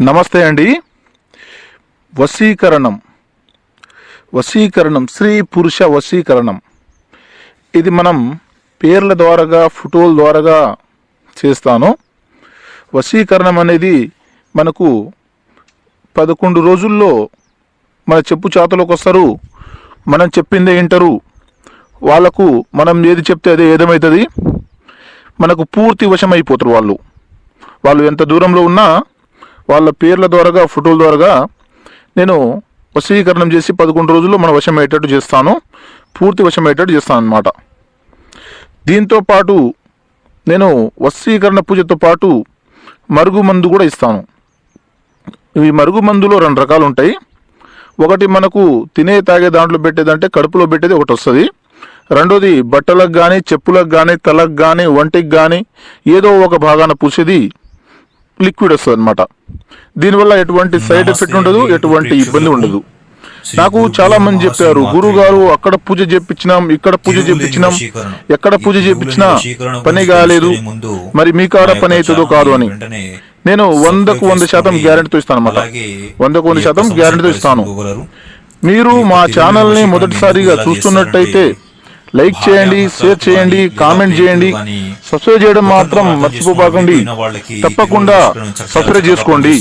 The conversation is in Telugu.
నమస్తే అండి. వశీకరణం. వశీకరణం స్త్రీ పురుష వశీకరణం. ఇది మనం పేర్ల ద్వారాగా ఫోటోల ద్వారాగా చేస్తాను. వశీకరణం అనేది మనకు పదకొండు రోజుల్లో మన చెప్పు చేతలోకి వస్తారు. మనం చెప్పిందే వింటారు. వాళ్ళకు మనం ఏది చెప్తే అదే ఏదమవుతుంది మనకు పూర్తి వశమైపోతారు వాళ్ళు. వాళ్ళు ఎంత దూరంలో ఉన్నా వాళ్ళ పేర్ల ద్వారాగా ఫోటోల ద్వారాగా నేను వశీకరణం చేసి పదకొండు రోజుల్లో మనం వశం అయ్యేటట్టు చేస్తాను. పూర్తి వశం అయ్యేటట్టు చేస్తాను అనమాట దీంతో పాటు నేను వశీకరణ పూజతో పాటు మరుగు మందు కూడా ఇస్తాను. ఇవి మరుగు మందులో రెండు రకాలు ఉంటాయి ఒకటి మనకు తినే తాగే దాంట్లో పెట్టేదంటే కడుపులో పెట్టేది ఒకటి వస్తుంది. రెండోది బట్టలకు కానీ చెప్పులకు కానీ తలకు కానీ ఒంటికి కానీ ఏదో ఒక భాగాన పూసేది. లిక్విడ్ వస్తుంది అనమాట దీనివల్ల ఎటువంటి సైడ్ ఎఫెక్ట్ ఉండదు ఎటువంటి ఇబ్బంది ఉండదు. నాకు చాలా మంది చెప్పారు గురువు గారు అక్కడ పూజ చేపించినాం ఇక్కడ పూజ చేపించినాం ఎక్కడ పూజ చేపించినా పని కాలేదు. మరి మీ కాడ పని అవుతుందో కాదు అని. నేను వందకు వంద శాతం గ్యారెంటీతో ఇస్తాను అనమాట వందకు వంద శాతం గ్యారెంటీతో ఇస్తాను. మీరు మా ఛానల్ని మొదటిసారిగా చూస్తున్నట్టయితే లైక్ చేయండి షేర్ చేయండి కామెంట్ చేయండి సబ్స్క్రైబ్ చేయడం మాత్రం మర్చిపోబాకండి. తప్పకుండా సబ్స్క్రైబ్ చేసుకోండి.